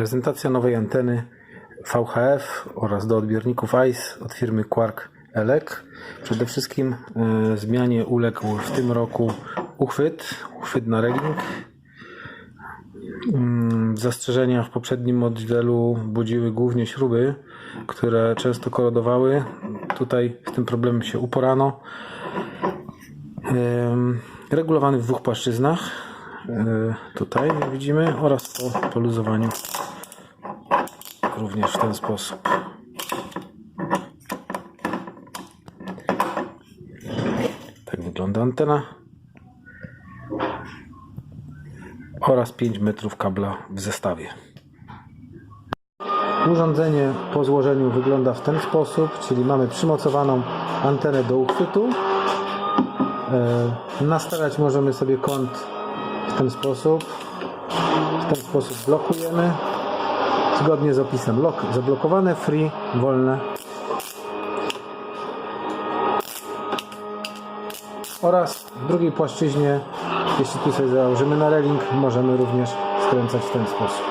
Prezentacja nowej anteny VHF oraz do odbiorników ICE od firmy Quark Elec. Przede wszystkim e, zmianie uległ w tym roku uchwyt, uchwyt na reling. Mm, Zastrzeżenia w poprzednim modelu budziły głównie śruby, które często korodowały. Tutaj z tym problemem się uporano. Regulowany w dwóch płaszczyznach. E, Tutaj widzimy oraz po poluzowaniu również w ten sposób. Tak wygląda antena. Oraz 5 metrów kabla w zestawie. Urządzenie po złożeniu wygląda w ten sposób, czyli mamy przymocowaną antenę do uchwytu. E, Nastawiać możemy sobie kąt w ten sposób. W ten sposób blokujemy. Zgodnie z opisem lock zablokowane, free, wolne. Oraz w drugiej płaszczyźnie, jeśli tu sobie założymy na reling, możemy również skręcać w ten sposób.